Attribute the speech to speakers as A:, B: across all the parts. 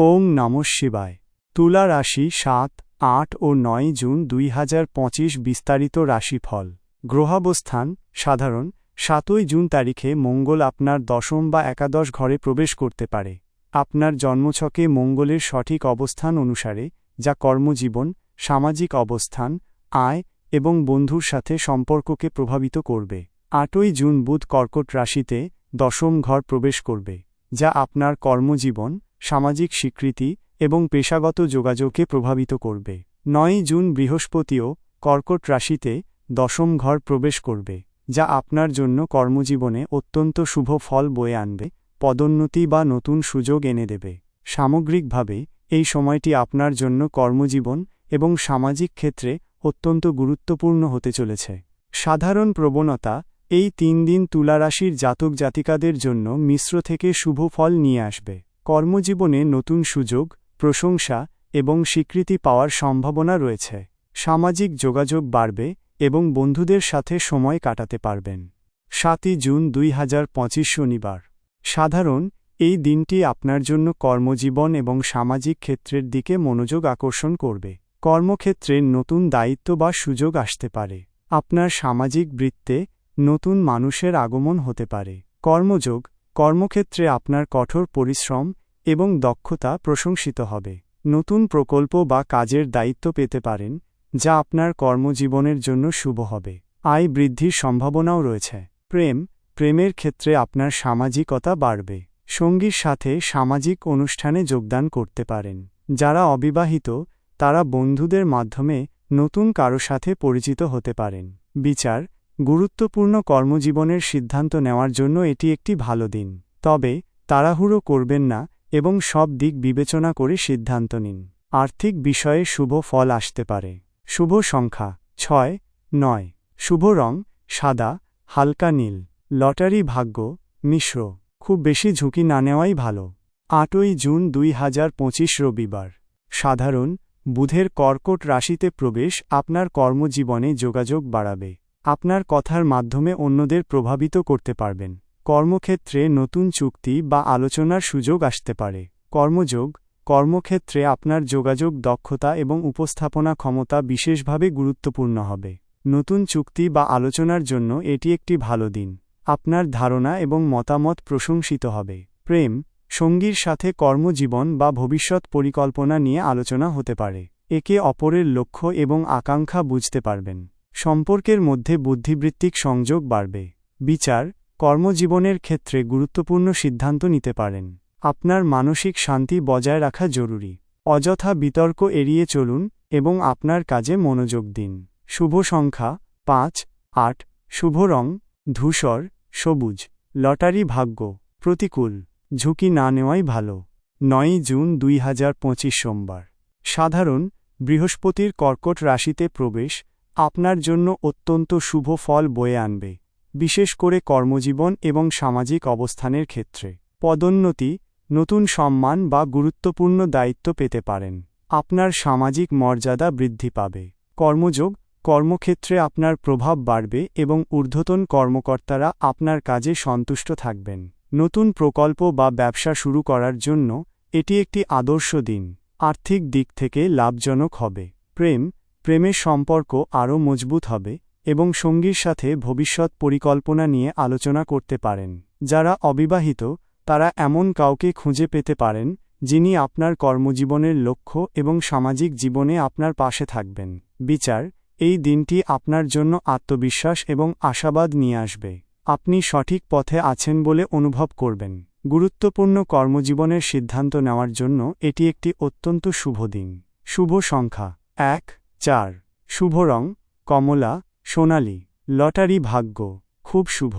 A: ওং নম শিবায়। তুলা রাশি সাত, আট ও নয় জুন দুই হাজার পঁচিশ বিস্তারিত রাশিফল। গ্রহাবস্থান, সাধারণ, সাতই জুন তারিখে মঙ্গল আপনার দশম বা একাদশ ঘরে প্রবেশ করতে পারে। আপনার জন্মছকে মঙ্গলের সঠিক অবস্থান অনুসারে, যা কর্মজীবন, সামাজিক অবস্থান, আয় এবং বন্ধুর সাথে সম্পর্ককে প্রভাবিত করবে। আটই জুন বুধ কর্কট রাশিতে দশম ঘর প্রবেশ করবে, যা আপনার কর্মজীবন সামাজিক স্বীকৃতি এবং পেশাগত যোগাযোগকে প্রভাবিত করবে। নয় জুন বৃহস্পতিও কর্কট রাশিতে দশম ঘর প্রবেশ করবে, যা আপনার জন্য কর্মজীবনে অত্যন্ত শুভ ফল বয়ে আনবে, পদোন্নতি বা নতুন সুযোগ এনে দেবে। সামগ্রিকভাবে, এই সময়টি আপনার জন্য কর্মজীবন এবং সামাজিক ক্ষেত্রে অত্যন্ত গুরুত্বপূর্ণ হতে চলেছে। সাধারণ প্রবণতা, এই তিন দিন তুলারাশির জাতক জাতিকাদের জন্য মিশ্র থেকে শুভ ফল নিয়ে আসবে। কর্মজীবনে নতুন সুযোগ, প্রশংসা এবং স্বীকৃতি পাওয়ার সম্ভাবনা রয়েছে। সামাজিক যোগাযোগ বাড়বে এবং বন্ধুদের সাথে সময় কাটাতে পারবেন। সাতই জুন দুই হাজার পঁচিশ শনিবার। সাধারণ, এই দিনটি আপনার জন্য কর্মজীবন এবং সামাজিক ক্ষেত্রের দিকে মনোযোগ আকর্ষণ করবে। কর্মক্ষেত্রে নতুন দায়িত্ব বা সুযোগ আসতে পারে। আপনার সামাজিক বৃত্তে নতুন মানুষের আগমন হতে পারে। কর্মযোগ, কর্মক্ষেত্রে আপনার কঠোর পরিশ্রম এবং দক্ষতা প্রশংসিত হবে। নতুন প্রকল্প বা কাজের দায়িত্ব পেতে পারেন, যা আপনার কর্মজীবনের জন্য শুভ হবে। আয় বৃদ্ধির সম্ভাবনাও রয়েছে। প্রেম, প্রেমের ক্ষেত্রে আপনার সামাজিকতা বাড়বে। সঙ্গীর সাথে সামাজিক অনুষ্ঠানে যোগদান করতে পারেন। যারা অবিবাহিত, তারা বন্ধুদের মাধ্যমে নতুন কারও সাথে পরিচিত হতে পারেন। বিচার, গুরুত্বপূর্ণ কর্মজীবনের সিদ্ধান্ত নেওয়ার জন্য এটি একটি ভালো দিন। তবে, তাড়াহুড়ো করবেন না এবং সব দিক বিবেচনা করে সিদ্ধান্ত নিন। আর্থিক বিষয়ে শুভ ফল আসতে পারে। শুভ সংখ্যা, ছয়, নয়। শুভ রং, সাদা, হালকা নীল। লটারি ভাগ্য, মিশ্র। খুব বেশি ঝুঁকি না নেওয়াই ভালো। আটই জুন দুই হাজার পঁচিশ রবিবার। সাধারণ, বুধের কর্কট রাশিতে প্রবেশ আপনার কর্মজীবনে যোগাযোগ বাড়াবে। আপনার কথার মাধ্যমে অন্যদের প্রভাবিত করতে পারবেন। কর্মক্ষেত্রে নতুন চুক্তি বা আলোচনার সুযোগ আসতে পারে। কর্মযোগ, কর্মক্ষেত্রে আপনার যোগাযোগ দক্ষতা এবং উপস্থাপনা ক্ষমতা বিশেষভাবে গুরুত্বপূর্ণ হবে। নতুন চুক্তি বা আলোচনার জন্য এটি একটি ভালো দিন। আপনার ধারণা এবং মতামত প্রশংসিত হবে। প্রেম, সঙ্গীর সাথে কর্মজীবন বা ভবিষ্যৎ পরিকল্পনা নিয়ে আলোচনা হতে পারে। একে অপরের লক্ষ্য এবং আকাঙ্ক্ষা বুঝতে পারবেন। সম্পর্কের মধ্যে বুদ্ধিবৃত্তিক সংযোগ বাড়বে। বিচার কর্মজীবনের ক্ষেত্রে গুরুত্বপূর্ণ সিদ্ধান্ত নিতে পারেন। আপনার মানসিক শান্তি বজায় রাখা জরুরি। অযথা বিতর্ক এড়িয়ে চলুন এবং আপনার কাজে মনোযোগ দিন। শুভ সংখ্যা, পাঁচ, আট, শুভ রং, ধূসর, সবুজ, লটারি ভাগ্য, প্রতিকূল, ঝুঁকি না নেওয়াই ভালো। নয়ই জুন দুই হাজার পঁচিশ সোমবার। সাধারণ, বৃহস্পতির কর্কট রাশিতে প্রবেশ আপনার জন্য অত্যন্ত শুভ ফল বয়ে আনবে। বিশেষ করে কর্মজীবন এবং সামাজিক অবস্থানের ক্ষেত্রে। পদোন্নতি, নতুন সম্মান বা গুরুত্বপূর্ণ দায়িত্ব পেতে পারেন। আপনার সামাজিক মর্যাদা বৃদ্ধি পাবে। কর্মযোগ, কর্মক্ষেত্রে আপনার প্রভাব বাড়বে এবং ঊর্ধ্বতন কর্মকর্তারা আপনার কাজে সন্তুষ্ট থাকবেন। নতুন প্রকল্প বা ব্যবসা শুরু করার জন্য এটি একটি আদর্শ দিন। আর্থিক দিক থেকে লাভজনক হবে। প্রেম, প্রেমের সম্পর্ক আরও মজবুত হবে। এবং সঙ্গীর সাথে ভবিষ্যৎ পরিকল্পনা নিয়ে আলোচনা করতে পারেন। যারা অবিবাহিত, তারা এমন কাউকে খুঁজে পেতে পারেন, যিনি আপনার কর্মজীবনের লক্ষ্য এবং সামাজিক জীবনে আপনার পাশে থাকবেন। বিচার, এই দিনটি আপনার জন্য আত্মবিশ্বাস এবং আশাবাদ নিয়ে আসবে। আপনি সঠিক পথে আছেন বলে অনুভব করবেন। গুরুত্বপূর্ণ কর্মজীবনের সিদ্ধান্ত নেওয়ার জন্য এটি একটি অত্যন্ত শুভ দিন। শুভ সংখ্যা। এক, চার। শুভ রং, কমলা সোনালি, লটারি ভাগ্য, খুব শুভ,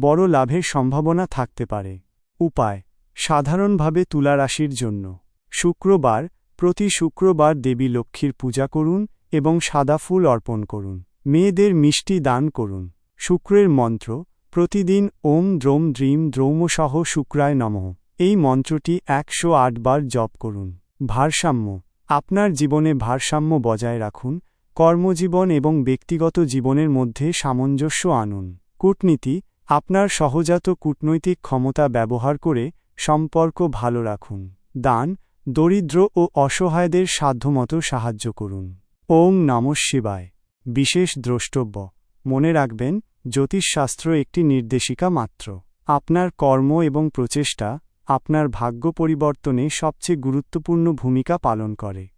A: বড় লাভের সম্ভাবনা থাকতে পারে। উপায়, সাধারণভাবে তুলা রাশির জন্য। শুক্রবার, প্রতি শুক্রবার দেবী লক্ষ্মীর পূজা করুন এবং সাদা ফুল অর্পণ করুন। মেয়েদের মিষ্টি দান করুন। শুক্রের মন্ত্র, প্রতিদিন ওম দ্রোম দ্রিম দ্রৌমসহ শুক্রায় নমঃ। এই মন্ত্রটি একশো বার জপ করুন। ভারসাম্য, আপনার জীবনে ভারসাম্য বজায় রাখুন কর্মজীবন এবং ব্যক্তিগত জীবনের মধ্যে সামঞ্জস্য আনুন। কূটনীতি, আপনার সহজাত কূটনৈতিক ক্ষমতা ব্যবহার করে সম্পর্ক ভালো রাখুন। দান, দরিদ্র ও অসহায়দের সাধ্যমতো সাহায্য করুন। ওং নম শিবায়। বিশেষ দ্রষ্টব্য। মনে রাখবেন, জ্যোতিষশাস্ত্র একটি নির্দেশিকা মাত্র। আপনার কর্ম এবং প্রচেষ্টা আপনার ভাগ্য পরিবর্তনে সবচেয়ে গুরুত্বপূর্ণ ভূমিকা পালন করে।